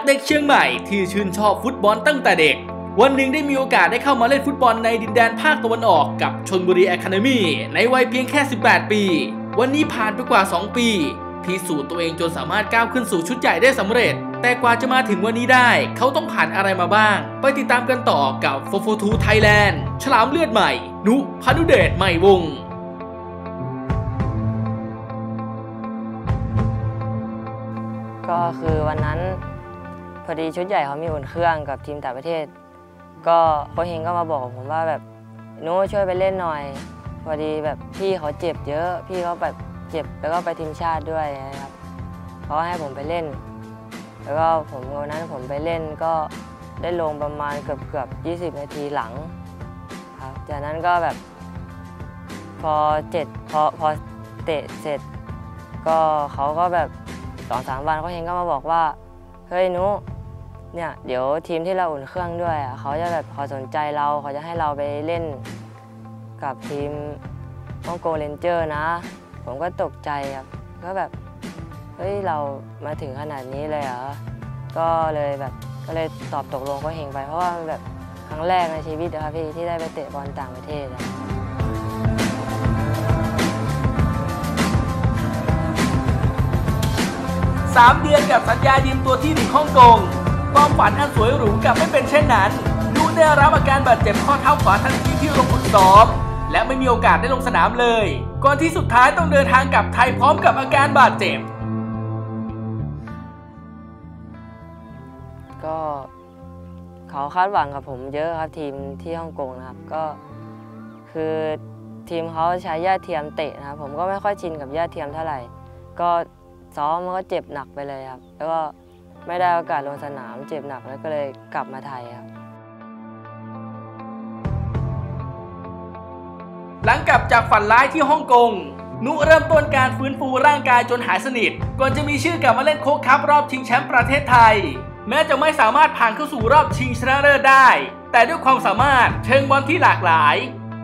จากเด็กเชียงใหม่ที่ชื่นชอบฟุตบอลตั้งแต่เด็ก วันหนึ่งได้มีโอกาสได้เข้ามาเล่นฟุตบอลในดินแดนภาคตะวันออกกับชนบุรีแอคาเดมี่ในวัยเพียงแค่ 18 ปี วันนี้ผ่านไปกว่า 2 ปีพิสูจน์ตัวเองจนสามารถก้าวขึ้นสู่ชุดใหญ่ได้สำเร็จ แต่กว่าจะมาถึงวันนี้ได้ เขาต้องผ่านอะไรมาบ้าง ไปติดตามกันต่อกับโฟโฟทูไทยแลนด์ฉลามเลือดใหม่ นุพานุเดชใหม่วงก็คือวันนั้น อดีชุดใหญ่เขามีอุ่นเครื่องกับทีมต่างประเทศ ก็โค้ชเฮงก็มาบอกผมว่าแบบนูช่วยไปเล่นหน่อย พอดีแบบพี่เขาเจ็บเยอะ พี่เขาแบบเจ็บแล้วก็ไปทีมชาติด้วยนะครับเขาให้ผมไปเล่น แล้วก็ผมวันนั้นผมไปเล่นก็ได้ลงประมาณเกือบเกือบ20 นาทีหลังครับจากนั้นก็แบบพอเจ็ดพอพอเตะเสร็จ ก็เขาก็แบบสองสามวันเขาเองก็มาบอกว่า เฮ้ยนุ เนี่ยเดี๋ยวทีมที่เราอุ่นเครื่องด้วยอะเขาจะแบบขอสนใจเราเขาจะให้เราไปเล่นกับทีมฮ่องกงเรนเจอร์นะ ผมก็ตกใจครับก็แบบเฮ้ยเรามาถึงขนาดนี้เลยเหรอก็เลยแบบก็เลยตอบตกลงเขาเฮงไป เพราะว่าแบบครั้งแรกในชีวิตนะครับพี่ที่ได้ไปเตะบอลต่างประเทศอะ3เดือนกับสัญญายืมตัวที่หนึ่งฮ่องกง ความฝันอันสวยหรูกลับไม่เป็นเช่นนั้นนุได้รับอาการบาดเจ็บข้อเท้าขวาทันทีที่ลงฝึกซ้อม และไม่มีโอกาสได้ลงสนามเลย ก่อนที่สุดท้ายต้องเดินทางกลับไทยพร้อมกับอาการบาดเจ็บ ก็เขาคาดหวังกับผมเยอะครับทีมที่ฮ่องกงนะครับก็คือทีมเขาใช้หญ้าเทียมเตะนะครับผมก็ไม่ค่อยชินกับหญ้าเทียมเท่าไหร่ ก็ซ้อมมันก็เจ็บหนักไปเลยครับ แล้วก็ ไม่ได้โอกาสลงสนามเจ็บหนักแล้วก็เลยกลับมาไทยครับ หลังกลับจากฝันร้ายที่ฮ่องกง นุเริ่มต้นการฟื้นฟูร่างกายจนหายสนิท ก่อนจะมีชื่อกลับมาเล่นโค้กคัพรอบชิงแชมป์ประเทศไทย แม้จะไม่สามารถผ่านเข้าสู่รอบชิงชนะเลิศได้ แต่ด้วยความสามารถเชิงบอลที่หลากหลาย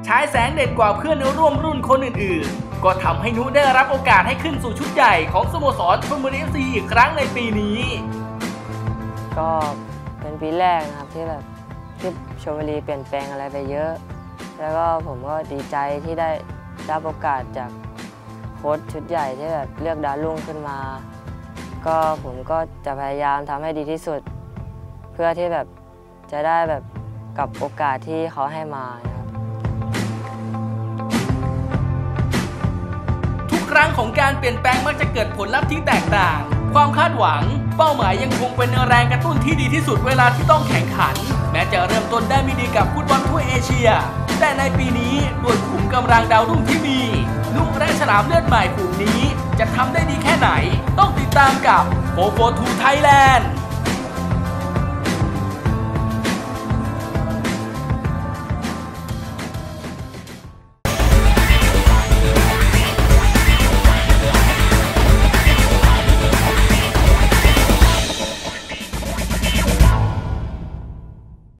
ใช้แสงเด็ดกว่าเพื่อนร่วมรุ่นคนอื่นๆ ก็ทำให้นุได้รับโอกาสให้ขึ้นสู่ชุดใหญ่ของสโมสรชลบุรีเอฟซีอีกครั้งในปีนี้ ก็เป็นปีแรกนะครับที่แบบที่ชมบุรีเปลี่ยนแปลงอะไรไปเยอะ แล้วก็ผมก็ดีใจที่ได้รับโอกาสจากโค้ชชุดใหญ่ที่แบบเลือกดาวรุ่งขึ้นมา ก็ผมก็จะพยายามทำให้ดีที่สุด เพื่อที่แบบจะได้แบบกับโอกาสที่เขาให้มานะครับทุกครั้งของการเปลี่ยนแปลงมักจะเกิดผลลัพธ์ที่แตกต่างามคาดหวัง เป้าหมายยังคงเป็นแรงกระตุ้นที่ดีที่สุดเวลาที่ต้องแข่งขัน แม้จะเริ่มต้นได้ไม่ดีกับฟุตบอลทั่วเอเชีย แต่ในปีนี้ด้วยขุมกำลังดาวรุ่งที่มีลูกแรกฉลามเลือดใหม่กลุ่มนี้ จะทำได้ดีแค่ไหน ต้องติดตามกับโฟโฟทูไทยแลนด์